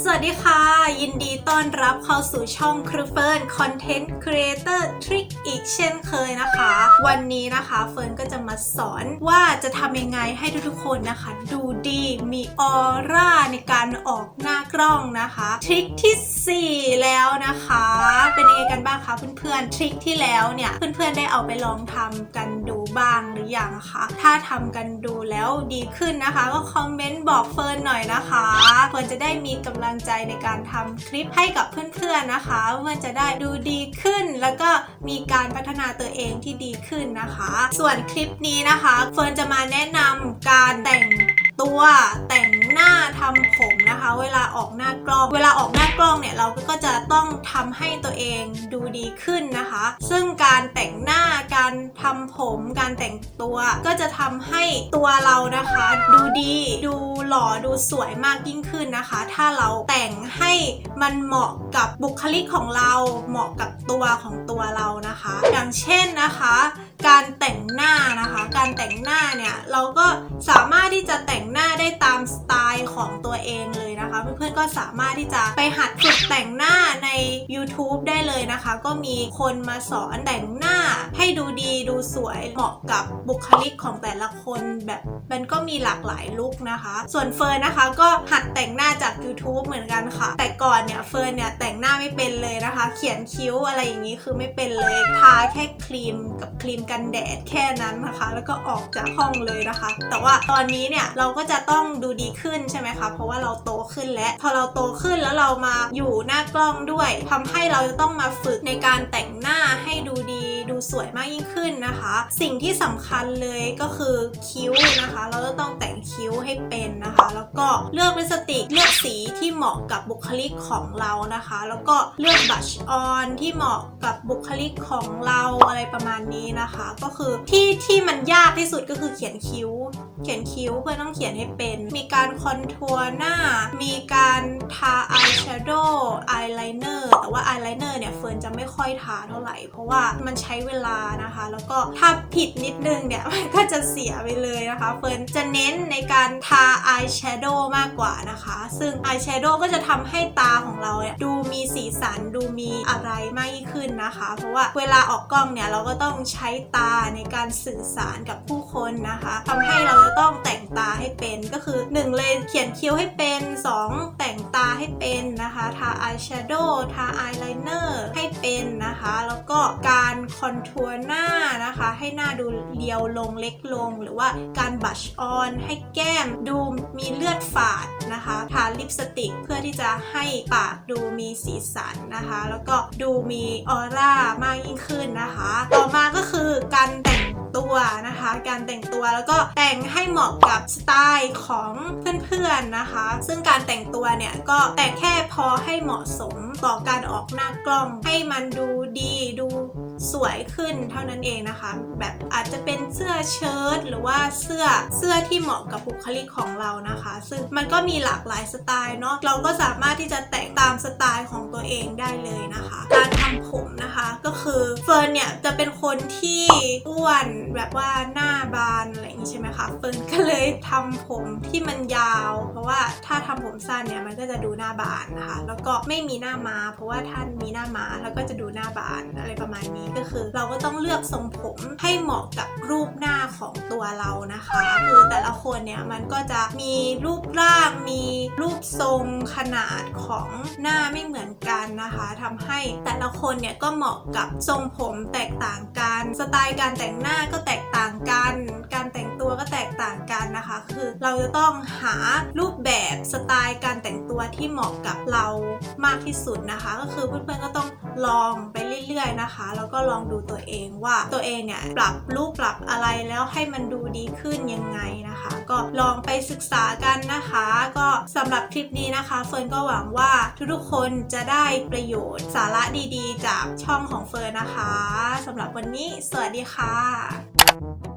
สวัสดีค่ะ ยินดีต้อนรับเข้าสู่ช่องครูเฟิร์นคอนเทนต์ครีเอเตอร์ทริคอีกเช่นเคยนะคะ วันนี้นะคะเฟิร์นก็จะมาสอนว่าจะทำยังไงให้ทุกๆคนนะคะ ดูดีมีออร่าในการออกหน้ากล้องนะคะ ทริคทีสี่4 แล้วนะคะ เพื่อนๆทริคที่แล้วเนี่ยเพื่อนๆได้เอาไปลองทำกันดูบ้างหรือยังคะถ้าทำกันดูแล้วดีขึ้นนะคะ ก็คอมเมนต์บอกเฟิร์นหน่อยนะคะเฟิร์นจะได้มีกำลังใจในการทำคลิปให้กับเพื่อนๆนะคะเพื่อนจะได้ดูดีขึ้น แล้วก็มีการพัฒนาตัวเองที่ดีขึ้นนะคะ ส่วนคลิปนี้นะคะเฟิร์นจะมาแนะนำการแต่ง ตัวแต่งหน้าทำผมนะคะ เวลาออกหน้ากล้อง เวลาออกหน้ากล้องเนี่ยเราก็จะต้องทำให้ตัวเองดูดีขึ้นนะคะ ซึ่งการแต่งหน้าการทำผมการแต่งตัวก็จะทำให้ตัวเรานะคะ ดูดีดูหล่อดูสวยมากยิ่งขึ้นนะคะ ถ้าเราแต่งให้มันเหมาะกับบุคลิกของเราเหมาะกับตัวของตัวเรานะคะ อย่างเช่นนะคะ การแต่งหน้านะคะ การแต่งหน้าเนี่ยเราก็สามารถที่จะแต่งหน้าได้ตามสไตล์ของตัวเองเลยนะคะ เพื่อนๆก็สามารถที่จะไปหัดฝึกแต่งหน้าใน YouTube ได้เลยนะคะ ก็มีคนมาสอนแต่งหน้าให้ ดีดูสวยเหมาะกับบุคลิกของแต่ละคนแบบมันก็มีหลากหลายลุคนะคะ ส่วนเฟิร์นนะคะก็หัดแต่งหน้าจาก YouTube เหมือนกันค่ะ แต่ก่อนเนี่ยเฟิร์นเนี่ยแต่งหน้าไม่เป็นเลยนะคะ เขียนคิ้วอะไรอย่างนี้คือไม่เป็นเลยทาแค่ครีมกับครีมกันแดดแค่นั้นนะคะ แล้วก็ออกจากห้องเลยนะคะ แต่ว่าตอนนี้เนี่ยเราก็จะต้องดูดีขึ้นใช่ไหมคะเพราะว่าเราโตขึ้นแล้วพอเราโตขึ้นแล้วเรามาอยู่หน้ากล้องด้วยทำให้เราจะต้องมาฝึกในการแต่งหน้าให้ดูดี ดูสวยมากยิ่งขึ้นนะคะ สิ่งที่สำคัญเลยก็คือคิ้วนะคะ เราจะต้องแต่งคิ้วให้เป็นนะคะแล้ว ก็เลือกลิปสติกเลือกสีที่เหมาะกับบุคลิกของเรานะคะ แล้วก็เลือกบัชออนที่เหมาะกับบุคลิกของเราอะไรประมาณนี้นะคะ ก็คือที่ที่มันยากที่สุดก็คือเขียนคิ้ว เขียนคิ้วเพื่อนต้องเขียนให้เป็น มีการคอนทัวร์หน้า มีการทาอายแชโดว์อายไลเนอร์แต่ว่าอายไลเนอร์เนี่ยเฟิร์นจะไม่ค่อยทาเท่าไหร่ เพราะว่ามันใช้เวลานะคะ แล้วก็ถ้าผิดนิดนึงเนี่ยมันก็จะเสียไปเลยนะคะ เฟิร์นจะเน้นในการทาอายแชโดว์มากกว่านะคะ ซึ่งอายแชโดว์ก็จะทำให้ตาของเราเนี่ยดูมีสีสันดูมีอะไรมากยิ่งขึ้นนะคะ เพราะว่าเวลาออกกล้องเนี่ยเราก็ต้องใช้ตาในการสื่อสารกับผู้คนนะคะทำให้เราจะต้องแต่งตาให้เป็นก็คือ 1 เลยเขียนคิ้วให้เป็น 2 แต่งตาให้เป็นนะคะทาอายแชโดว์ทาอายไลเนอร์ให้เป็นนะคะ แล้วก็การคอนทัวร์หน้านะคะ ให้หน้าดูเรียวลงเล็กลง หรือว่าการบัชออนให้แก้มดูมีเลือดฝาดนะคะทาลิปสติกเพื่อที่จะให้ปากดูมีสีสันนะคะ แล้วก็ดูมีออร่ามากยิ่งขึ้นนะคะ ต่อมาก็คือการแต่งตัวนะคะ การแต่งตัวแล้วก็แต่งให้เหมาะกับสไตล์ของเพื่อนๆนะคะ ซึ่งการแต่งตัวเนี่ยก็แต่งแค่พอให้เหมาะสมต่อการออกหน้ากล้อง ให้มันดูดีดูสวยขึ้นเท่านั้นเองนะคะ แบบอาจจะเป็นเสื้อเชิ้ตหรือว่าเสื้อเสื้อที่เหมาะกับบุคลิกของเรานะคะ ซึ่งมันก็มีหลากหลายสไตล์เนาะเราก็สามารถที่จะแต่งตามสไตล์ของตัวเองได้เลยนะคะ การทำผมนะคะก็คือเฟิร์นเนี่ยจะเป็นคนที่อ้วนแบบว่าหน้าบานอะไรอย่างนี้ใช่ไหมคะเฟิร์นก็เลยทำผมที่มันยาว เพราะว่าถ้าทำผมสั้นเนี่ยมันก็จะดูหน้าบานนะคะ แล้วก็ไม่มีหน้ามา เพราะว่าท่านมีหน้ามาแล้วก็จะดูหน้าบานอะไรประมาณนี้ก็คือ เราก็ต้องเลือกทรงผมให้เหมาะกับรูปหน้าของตัวเรานะคะ คือแต่ละคนเนี่ยมันก็จะมีรูปร่างมีรูปทรงขนาดของหน้าไม่เหมือนกันนะคะทำให้แต่ละคนเนี่ยก็เหมาะกับทรงผมแตกต่างกันสไตล์การแต่งหน้าก็แตกต่างกัน การแต่งตัวก็แตกต่างกันนะคะ คือเราจะต้องหารูปแบบสไตล์การแต่งตัวที่เหมาะกับเรามากที่สุดนะคะ ก็คือเพื่อนๆก็ต้อง ลองไปเรื่อยๆนะคะ แล้วก็ลองดูตัวเองว่าตัวเองเนี่ยปรับรูปปรับอะไรแล้วให้มันดูดีขึ้นยังไงนะคะ ก็ลองไปศึกษากันนะคะ ก็สำหรับคลิปนี้นะคะเฟิร์นก็หวังว่าทุกๆคนจะได้ประโยชน์สาระดีๆ จากช่องของเฟิร์นนะคะสำหรับวันนี้สวัสดีค่ะ